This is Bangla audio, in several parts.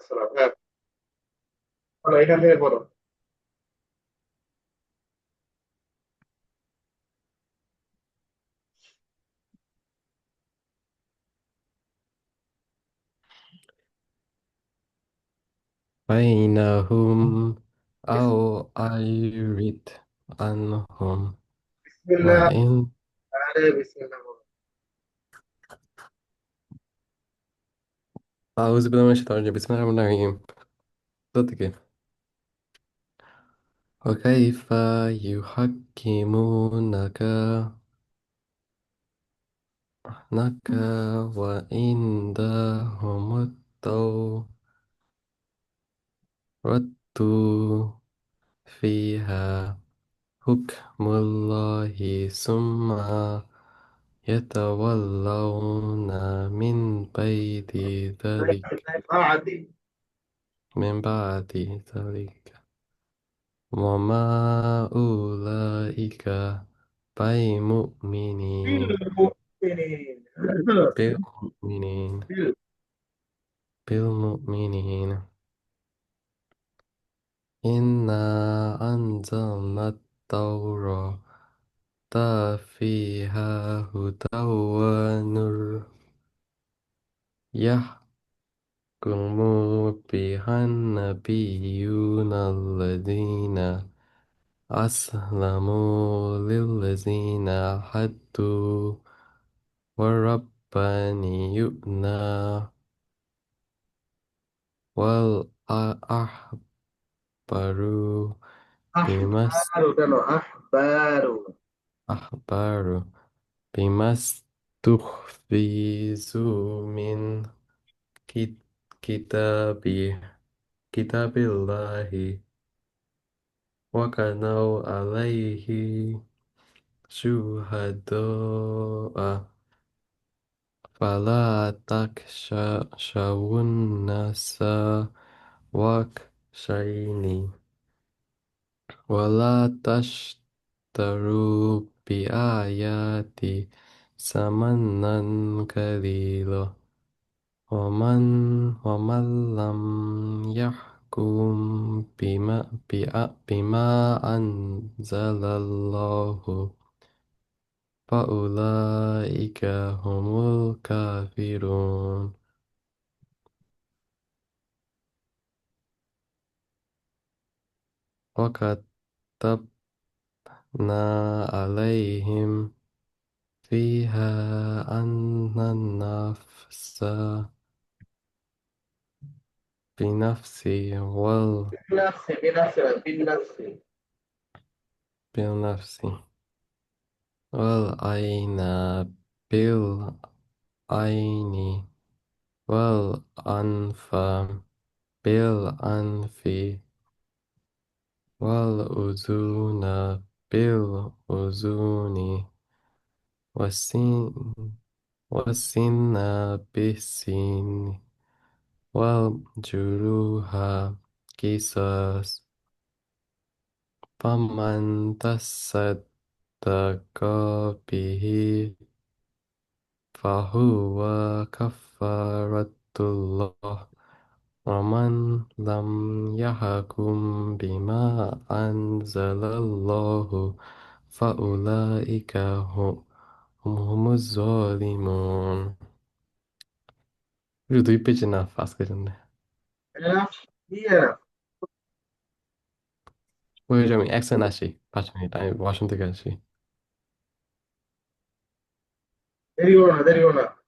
সালাম হ্যাঁ বলো, এখান থেকে পড়ো بينهم أو أعرض عنهم বিসমিল্লাহ وإن আরে বিসমিল্লাহ أعوذ بالله من الشيطان الرجيم بسم الله الرحمن الرحيم صدق وكيف يحكمونك نك وعندهم التوراة فيها حكم الله ثم يتولون من بعد ذلك بعد من بعد ذلك وما أولئك بمؤمنين بالمؤمنين بالمؤمنين بال- بالمؤمنين إنا أنزلنا التوراة فيها هدى ونور يحكم بها النبيون الذين أسلموا للذين حدوا والربانيون والأحبار بما أحبار. কেন أحبار أحبار بما استحفظوا من كت- كتاب كتاب الله وكانوا عليه شهداء فلا تخشوا الناس واخشوني ولا تشتروا بآياتي ثمنا قليلا ومن ومن لم يحكم بما بأ- بما أنزل الله فأولئك هم الكافرون وكتبنا عليهم فيها أن النفس بنفس وال بالنفس بنفس بالنفس بالنفس والعين بالعين والأنف بالأنف والأذن بالأذن والسن والسن بالسن والجروح قصاص فمن تصدق به فهو كفارة الله ومن لم يحكم بما أنزل الله فأولئك هم هم الظالمون Viu, tô na a frase, né? É, yeah. Oi, Jami, excellent actually. Pátio, I Washington, actually. There you are, there you are.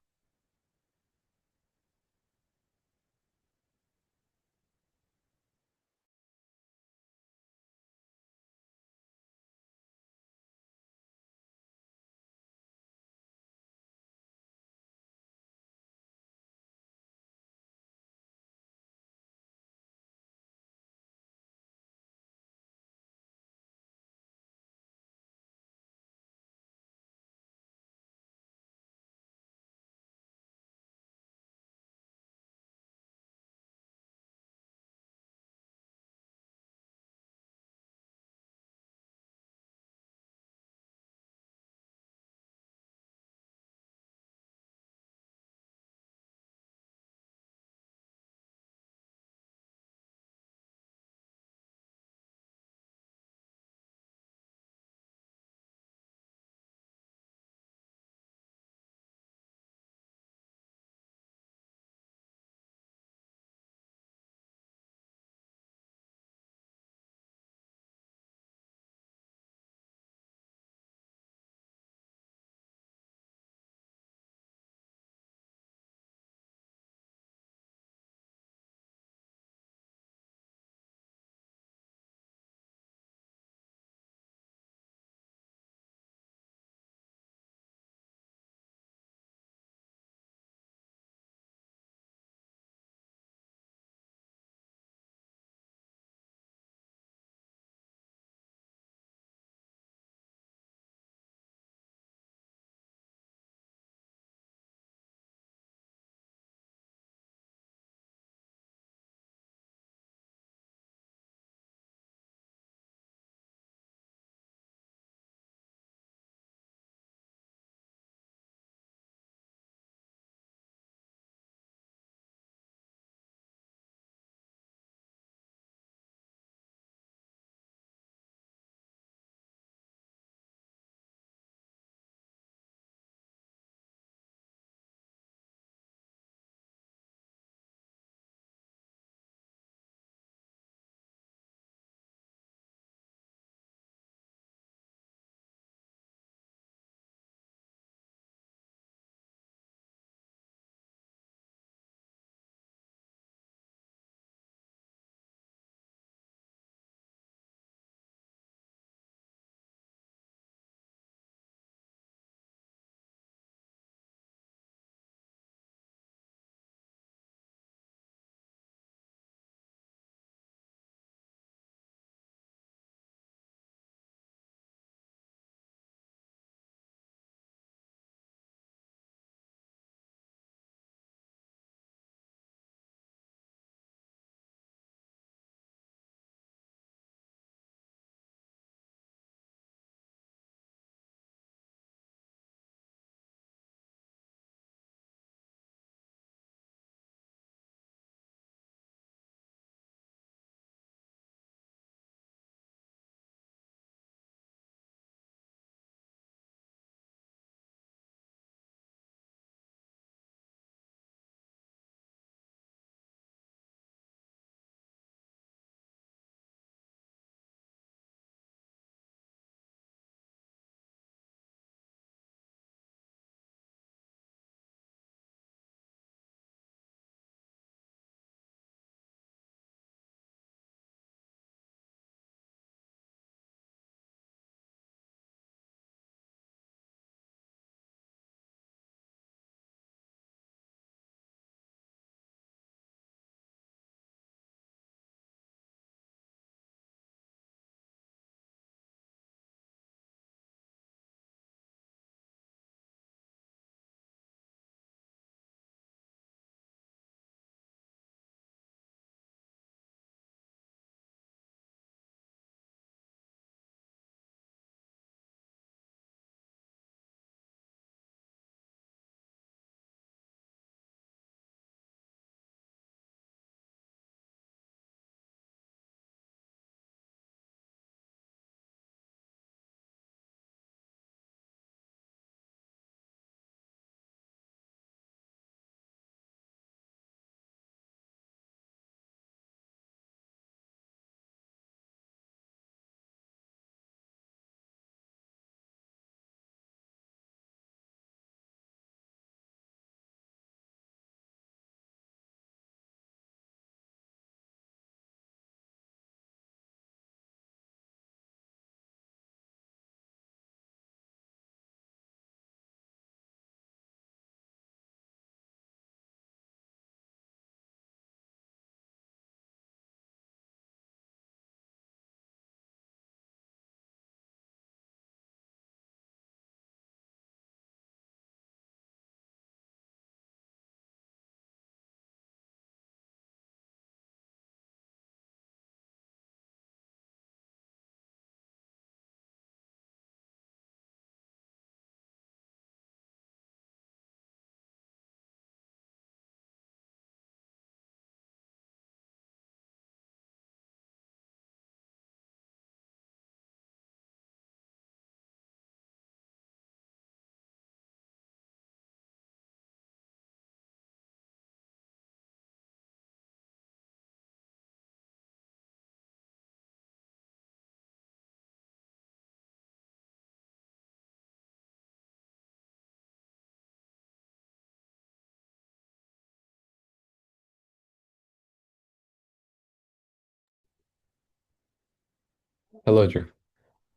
Hello হুজুর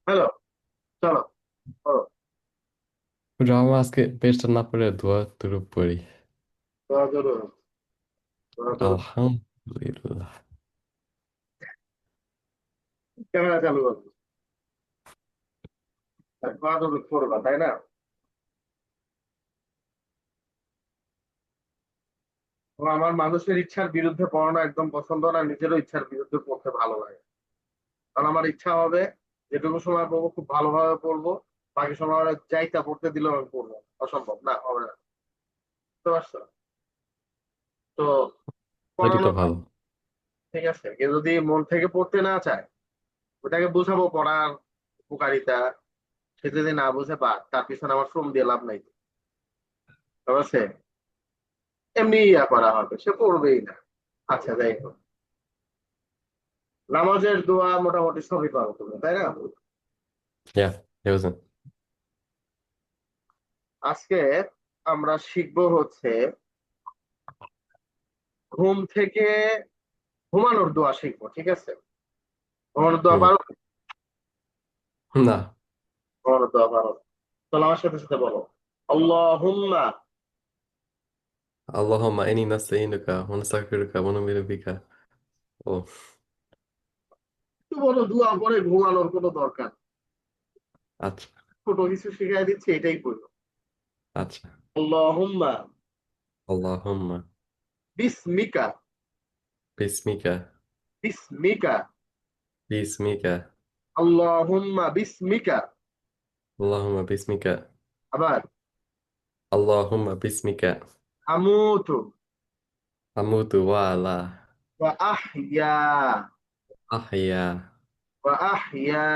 হ্যালো চলো করো হুজুর আমার আজকে পেজটা না পড়ে দোয়া দুরূপ পড়ি দোয়া করো দোয়া করো আলহামদুলিল্লাহ ক্যামেরা চালু করো দোয়া তাই না আমার মানুষের ইচ্ছার বিরুদ্ধে পড়ানো একদম পছন্দ না নিজেরও ইচ্ছার বিরুদ্ধে পড়তে ভালো লাগে। কারণ আমার ইচ্ছা হবে যেটুকু সময় পড়ব খুব ভালোভাবে পড়ব বাকি সময় চাইতা পড়তে দিলেও আমি পড়ব অসম্ভব। না হবে না। বুঝতে পারছ? তো ভালো। ঠিক আছে কেউ যদি মন থেকে পড়তে না চায় ওটাকে বুঝাবো পড়ার উপকারিতা। সে যদি না বুঝে বা তার পিছনে আমার শ্রম দিয়ে লাভ নাই। ঠিক আছে? এমনি ইয়া করা হবে সে পড়বেই না। আচ্ছা যাই হোক। নামাজের দোয়া মোটামুটি সবই পারো তুমি তাই না? আজকে আমরা শিখব হচ্ছে ঘুম থেকে ঘুমানোর দোয়া শিখব ঠিক আছে? ঘুমানোর দোয়া হুম। পারো? No. ঘুমানোর দোয়া পারো। চলো আমার সাথে সাথে বলো। আল্লাহুম্মা। Allahumma inni nasta'inuka wa nastaghfiruka wa nu'minu বিকা। ও। বড় দোয়া পরে ঘুমানোর কোনো দরকার আচ্ছা। ছোট কিছু শিখাই দিচ্ছে এটাই বলল আচ্ছা। আল্লাহুম্মা। আল্লাহুম্মা। বিসমিকা। বিসমিকা। বিসমিকা। বিসমিকা। আল্লাহুম্মা বিসমিকা। আল্লাহুম্মা বিসমিকা। আবার। আল্লাহুম্মা বিসমিকা। আমুতু। আমুতু ওয়া আলা ওয়া أحيا ওয়া আহইয়া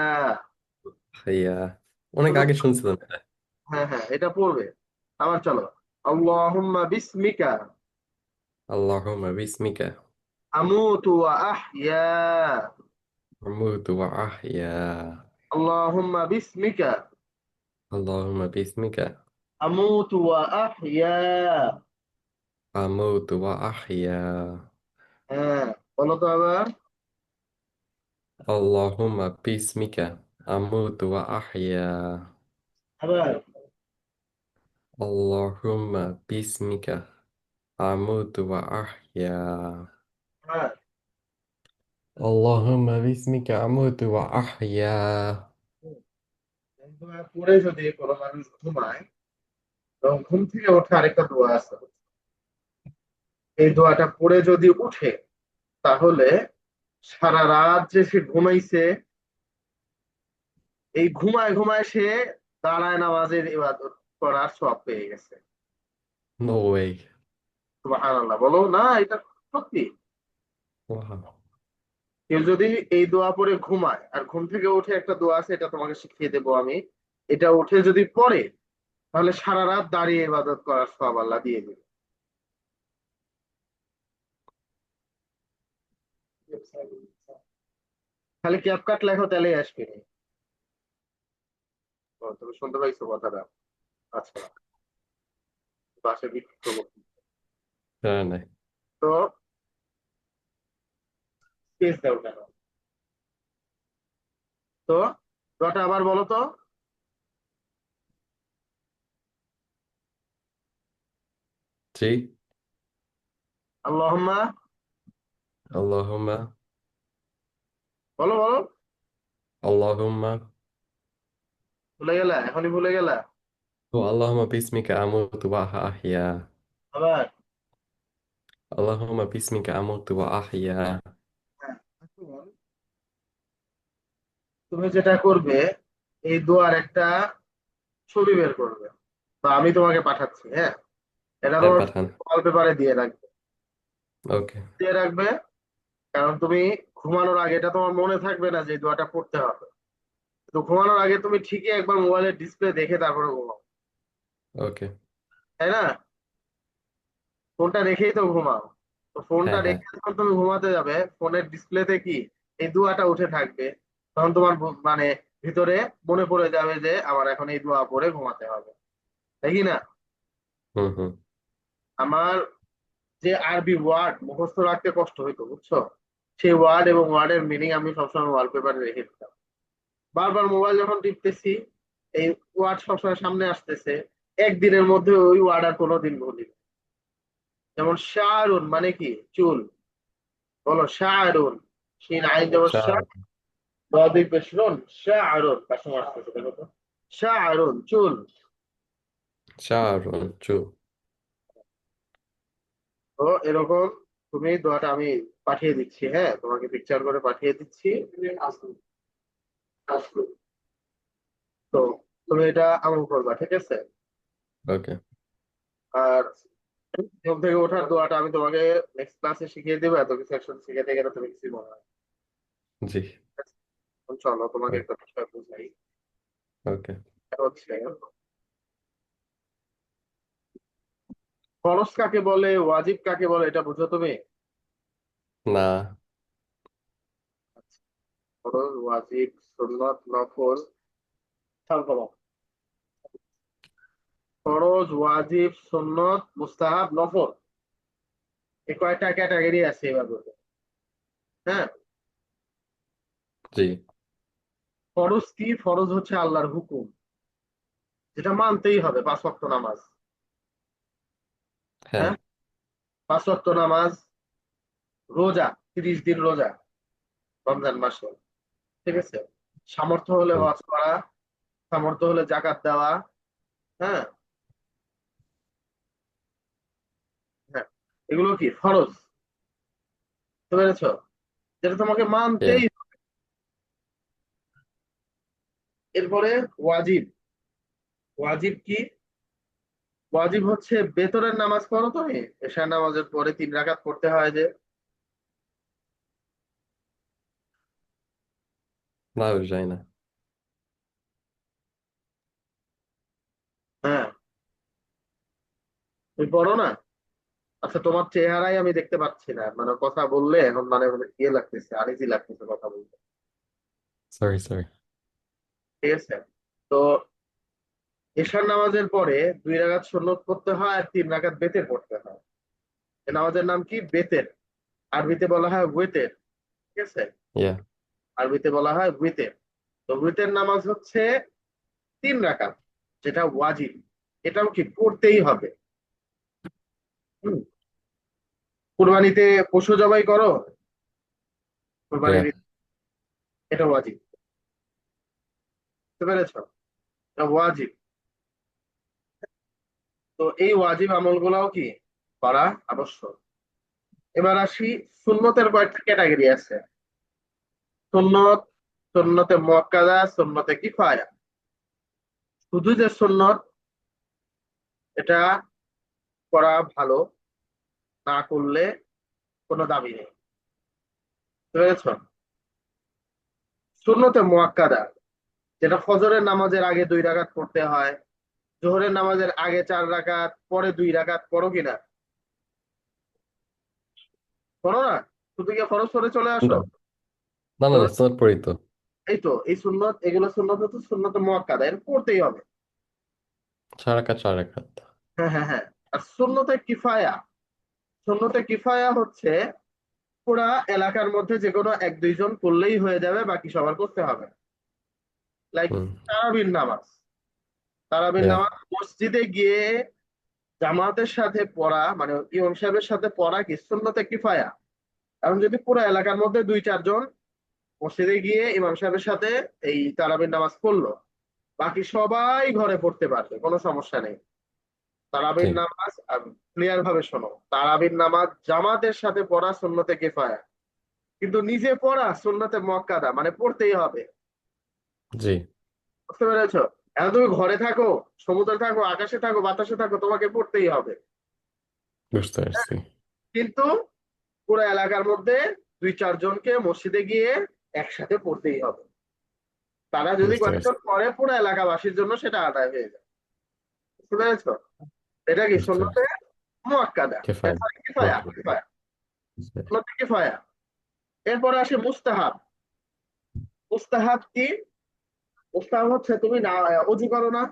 أحيا অনেক আগে শুনছিলাম এটা হ্যাঁ হ্যাঁ এটা পড়বে আবার চলো আল্লাহুম্মা বিসমিকা اللهم باسمك আমুতু ওয়া আহইয়া أموت وأحيا আল্লাহুম্মা বিসমিকা اللهم باسمك আমুতু ওয়া আহইয়া أموت وأحيا হ্যাঁ বলো তো আবার اللهم باسمك أموت وأحيا আবার اللهم باسمك أموت وأحيا হ্যাঁ اللهم باسمك أموت وأحيا এই দোয়া পড়ে যদি কোনো মানুষ ঘুমায় তখন ঘুম থেকে ওঠে আরেকটা দোয়া আছে এই দোয়াটা পড়ে যদি উঠে তাহলে সারা রাত যে সে ঘুমাইছে এই ঘুমায় ঘুমায় সে দাঁড়ায় নামাজের ইবাদত করার সব পেয়ে গেছে। Way. সুবহানাল্লাহ বলো না এটা সত্যি? কেউ যদি এই দোয়া পড়ে ঘুমায় আর ঘুম থেকে উঠে একটা দোয়া আছে এটা তোমাকে শিখিয়ে দেবো আমি এটা উঠে যদি পড়ে তাহলে সারা রাত দাঁড়িয়ে ইবাদত করার সব আল্লাহ দিয়ে দিবে। খালি ক্যাপ কাট লেখো তাহলে আসবে? তুমি শুনতে পাইছো কথাটা। আচ্ছা। বাসে হ্যাঁ, হ্যাঁ। তো স্পেস দাও কেন? তো ডটা আবার বলো তো। জি। আল্লাহমা আল্লাহমা বলো বলো। আল্লাহুম্মা। ভুলে গেলা এখনই ভুলে গেলা। ও আল্লাহুম্মা বিসমিকা আমুতু ওয়া আবার? আল্লাহুম্মা বিসমিকা আমুতু ওয়া হ্যাঁ, তুমি যেটা করবে এই দোয়ার একটা ছবি বের করবে। তো আমি তোমাকে পাঠাচ্ছি হ্যাঁ? এটা হ্যাঁ তোমার পাঠান ওয়ালপেপারে দিয়ে রাখবে। ওকে দিয়ে রাখবে কারণ তুমি ঘুমানোর আগে এটা তোমার মনে থাকবে না যে দোয়াটা পড়তে হবে। তো ঘুমানোর আগে তুমি ঠিকই একবার মোবাইলের ডিসপ্লে দেখে তারপরে ঘুমাও। ওকে তাই না? ফোনটা রেখেই তো ঘুমাও। তো ফোনটা হ্যাঁ, হ্যাঁ। রেখে যখন তুমি ঘুমাতে যাবে ফোনের ডিসপ্লেতে কি? এই দোয়াটা উঠে থাকবে। তখন তোমার ব- মানে ভিতরে মনে পড়ে যাবে যে আমার এখন এই দোয়া পড়ে ঘুমাতে হবে। তাই কি না? হুম হুম। আমার যে আরবি ওয়ার্ড মুখস্থ রাখতে কষ্ট হইতো বুঝছ? সেই ওয়ার্ড এবং ওয়ার্ডের মিনিং আমি সবসময় ওয়ালপেপারে রেখে দিতাম। বারবার মোবাইল যখন টিপতেছি এই ওয়ার্ড সবসময় সামনে আসতেছে একদিনের মধ্যে ওই ওয়ার্ড আর কোনোদিন ভুলি না। যেমন শাহরুন মানে কি? চুল। বলো শাহরুন। শিন আইন যেমন শাহ শাহরুন। আসতেছে দেখো তো? শাহরুন চুল। শাহরুন চু তো এরকম তুমি দোয়াটা আমি পাঠিয়ে দিচ্ছি হ্যাঁ? তোমাকে পিকচার করে পাঠিয়ে দিচ্ছি। তো তুমি এটা আমল করবা ঠিক আছে? ওকে আর ঘুম থেকে ওঠার দোয়াটা আমি তোমাকে নেক্সট ক্লাসে শিখিয়ে দেবো এত কিছু একসাথে শিখাতে গেলে তুমি কিছু মনে হয়। জি। চলো তোমাকে একটা বিষয় বুঝাই। ওকে হচ্ছে ফরজ কাকে বলে? ওয়াজিব কাকে বলে? এটা বুঝো তুমি? না। ফরজ ওয়াজিব সুন্নাত নফল। খেয়াল করো। ফরজ ওয়াজিব সুন্নত মুস্তাহাব নফল। এই কয়টা ক্যাটাগরি আছে এবার বলতে হ্যাঁ? জি। ফরজ কি? ফরজ হচ্ছে আল্লাহর হুকুম। যেটা মানতেই হবে পাঁচ ওয়াক্ত নামাজ। হ্যাঁ। পাঁচ ওয়াক্ত নামাজ রোজা তিরিশ দিন রোজা রমজান মাসে ঠিক আছে? সামর্থ্য হলে। হজ করা সামর্থ্য হলে জাকাত দেওয়া হ্যাঁ? হ্যাঁ এগুলো কি? ফরজ। বুঝতে পেরেছ? যেটা তোমাকে মানতেই এরপরে ওয়াজিব। ওয়াজিব কি? ওয়াজিব হচ্ছে বেতনের নামাজ পড়ো তুমি এশার নামাজের পরে তিন রাকাত পড়তে হয় যে। না যাই না। হ্যাঁ। তুমি পড়ো না? আচ্ছা তোমার চেহারাই আমি দেখতে পাচ্ছি না। মানে কথা বললে এখন মানে ইয়ে লাগতেছে আনিজি লাগতেছে কথা বলতে। সরি সরি ঠিক আছে? তো এশার নামাজের পরে দুই রাকাত সুন্নত পড়তে হয় আর তিন রাকাত বেতের পড়তে হয়। এই নামাজের নাম কি? বেতের। আরবিতে বলা হয় ওয়েতের। ঠিক আছে? আরবিতে বলা হয় উইতের তো উইতের নামাজ হচ্ছে তিন রাকাত যেটা ওয়াজিব। এটাও কি পড়তেই হবে। কুরবানিতে পশু জবাই করো? কুরবানির এটা ওয়াজিব। বুঝতে পেরেছ? এটা ওয়াজিব। তো এই ওয়াজিব আমলগুলাও কি? করা আবশ্যক। এবার আসি সুন্নতের কয়েকটা ক্যাটাগরি আছে। সুন্নত, সুন্নতে মুআক্কাদা সুন্নতে কিফায়া। শুধু যে সুন্নত, এটা করা ভালো, না করলে কোনো দাবি নেই। বুঝতে পেরেছ? সুন্নতে মুআক্কাদা যেটা ফজরের নামাজের আগে দুই রাগাত পড়তে হয় জোহরের নামাজের আগে চার রাকাত পরে দুই রাকাত পড়ো কিনা পড়ো না? শুধু কি ফরজ করে চলে আসো? না। না সুন্নত পড়ি তো। এই তো এই সুন্নত এগুলো সুন্নত হচ্ছে সুন্নত মুআক্কাদা এটা পড়তেই হবে। চার রাকাত চার রাকাত। হ্যাঁ হ্যাঁ হ্যাঁ। আর সুন্নতে কিফায়া সুন্নতে কিফায়া হচ্ছে পুরা এলাকার মধ্যে যে কোনো এক দুইজন করলেই হয়ে যাবে বাকি সবার করতে হবে। লাইক তারাবির নামাজ। তারাবির নামাজ মসজিদে গিয়ে জামাতের সাথে পড়া মানে ইমাম সাহেবের সাথে পড়া কি সুন্নতে কিফায়া এখন যদি পুরো এলাকার মধ্যে দুই চারজন মসজিদে গিয়ে ইমাম সাহেবের সাথে এই তারাবির নামাজ পড়ল বাকি সবাই ঘরে পড়তে পারবে কোনো সমস্যা নেই। তারাবির নামাজ ক্লিয়ার ভাবে শোনো তারাবির নামাজ জামাতের সাথে পড়া সুন্নতে কিফায়া কিন্তু নিজে পড়া সুন্নতে মক্কাদা মানে পড়তেই হবে। জি। বুঝতে পেরেছ? এখন তুমি ঘরে থাকো সমুদ্রে থাকো আকাশে থাকো বাতাসে থাকো তোমাকে পড়তেই হবে। বুঝতে পারছি। কিন্তু পুরো এলাকার মধ্যে দুই চারজনকে মসজিদে গিয়ে একসাথে পড়তেই হবে। তারা যদি কয়েকজন পরে পুরো এলাকাবাসীর জন্য সেটা আদায় হয়ে যায়। বুঝতে পেরেছ? এটা কি কিফায়া। কিফায়া কিফায়া। এরপরে আসে মুস্তাহাব। মুস্তাহাব কি? মুস্তাহাব হচ্ছে তুমি না অজু করো না।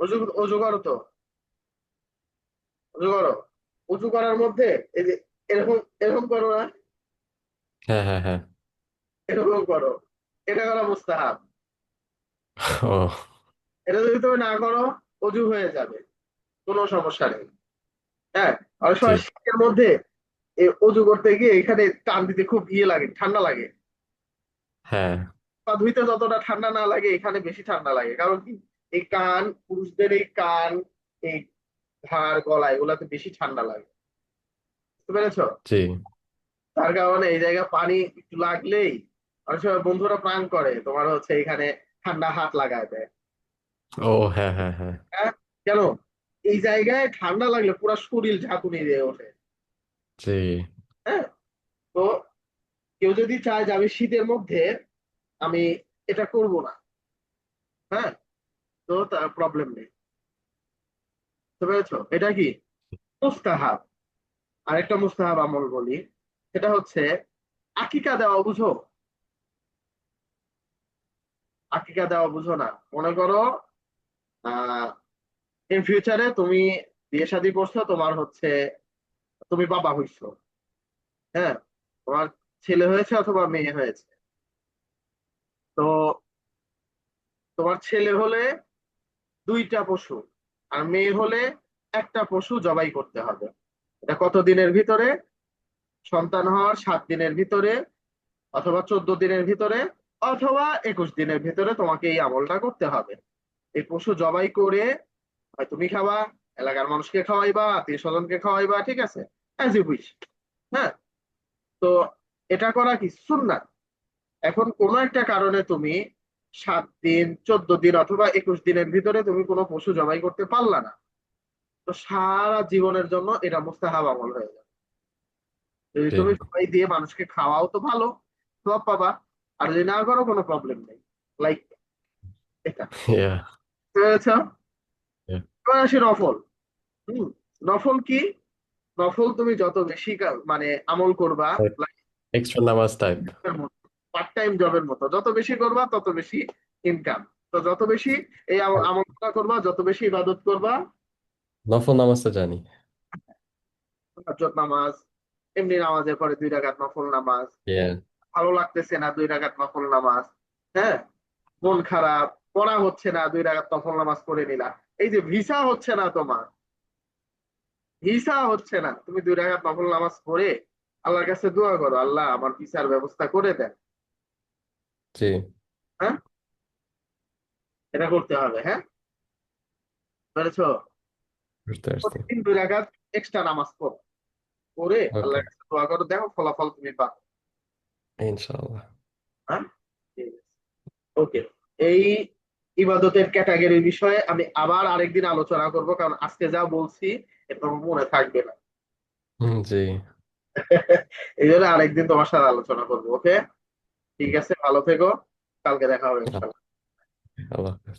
অজু অজু করো তো। অজু করো। উঁচু করার মধ্যে এই যে এরকম এরকম করো না। হ্যাঁ হ্যাঁ হ্যাঁ। এরকম করো। এটা করা মুস্তাহাব। ও। এটা যদি তুমি না করো অজু হয়ে যাবে। কোনো সমস্যা নেই। হ্যাঁ আর সময় শীতের মধ্যে এই অজু করতে গিয়ে এখানে টান দিতে খুব ইয়ে লাগে ঠান্ডা লাগে। হ্যাঁ। পা ধুইতে যতটা ঠান্ডা না লাগে এখানে বেশি ঠান্ডা লাগে। কারণ কি? এই কান পুরুষদের এই কান এই ঘাড় গলা এগুলাতে বেশি ঠান্ডা লাগে। বুঝতে পেরেছ? জি। তার কারণে এই জায়গায় পানি একটু লাগলেই অনেক সময় বন্ধুরা প্রাণ করে তোমার হচ্ছে এখানে ঠান্ডা হাত লাগায় দেয়। ও হ্যাঁ হ্যাঁ হ্যাঁ। হ্যাঁ? কেন? এই জায়গায় ঠান্ডা লাগলে পুরো শরীর ঝাঁকুনি দিয়ে ওঠে। জি। হ্যাঁ? তো কেউ যদি চায় যে আমি শীতের মধ্যে আমি এটা করব না হ্যাঁ? তো তার প্রবলেম নেই। বুঝতে এটা কি? মুস্তাহাব। আরেকটা মুস্তাহাব আমল বলি। সেটা হচ্ছে, আকিকা দেওয়া বুঝো? আকিকা দেওয়া বুঝো না। মনে করো ইন ফিউচারে তুমি বিয়ে শাদী করছ, তোমার হচ্ছে, তুমি বাবা হইছো হ্যাঁ? তোমার ছেলে হয়েছে অথবা মেয়ে হয়েছে? তো তোমার ছেলে হলে দুইটা পশু, আর মেয়ে হলে একটা পশু জবাই করতে হবে। এটা কত দিনের ভিতরে? সন্তান হওয়ার সাত দিনের ভিতরে, অথবা চোদ্দ দিনের ভিতরে, অথবা একুশ দিনের ভিতরে তোমাকে এই আমলটা করতে হবে। এই পশু জবাই করে, হয় তুমি খাবা, এলাকার মানুষকে খাওয়াইবা, আত্মীয় স্বজনকে খাওয়াইবা, ঠিক আছে? অ্যাজ হ্যাঁ? তো এটা করা কি সুন্নাত? এখন কোনো একটা কারণে তুমি সাত দিন চোদ্দ দিন অথবা একুশ দিনের ভিতরে তুমি কোনো পশু জবাই করতে পারলা না। তো সারা জীবনের জন্য এটা মুস্তাহাব আমল হয়ে যাবে। যদি তুমি জবাই দিয়ে মানুষকে খাওয়াও তো ভালো সব পাবা। আর যদি না করো কোনো প্রবলেম নেই। লাইক এটা। আসি নফল। হম নফল কি? নফল তুমি যত বেশি মানে আমল করবা extra নামাজ টাইপ পার্ট টাইম জবের মতো যত বেশি করবা তত বেশি ইনকাম তো যত বেশি এই আমল আমলটা করবা যত বেশি ইবাদত করবা নফল নামাজটা জানি। তাহাজ্জুদ নামাজ এমনি নামাজের পরে দুই রাকাত নফল নামাজ। ভালো লাগতেছে না দুই রাকাত নফল নামাজ? হ্যাঁ? মন খারাপ পড়া হচ্ছে না দুই রাকাত নফল নামাজ করে নিলা। এই যে ভিসা হচ্ছে না তোমার। ভিসা হচ্ছে না। তুমি দুই রাকাত নফল নামাজ পড়ে আল্লাহর কাছে দোয়া করো আল্লাহ আমার ভিসার ব্যবস্থা করে দেন। জি। হ্যাঁ? এটা করতে হবে হ্যাঁ? বুঝতে প্রতিদিন দুই রাকাত এক্সট্রা নামাজ পড়ো। আল্লাহর কাছে দোয়া করো দেখো ফলাফল তুমি পাবে। ইনশাআল্লাহ। হ্যাঁ? ওকে। এই ইবাদতের ক্যাটাগরির বিষয়ে আমি আবার আরেকদিন আলোচনা করব কারণ আজকে যা বলছি এটা মনে থাকবে না। জি। এই জন্য আরেকদিন তোমার সাথে আলোচনা করব ওকে ঠিক আছে, ভালো থেকো, কালকে দেখা হবে, ইনশাল্লাহ।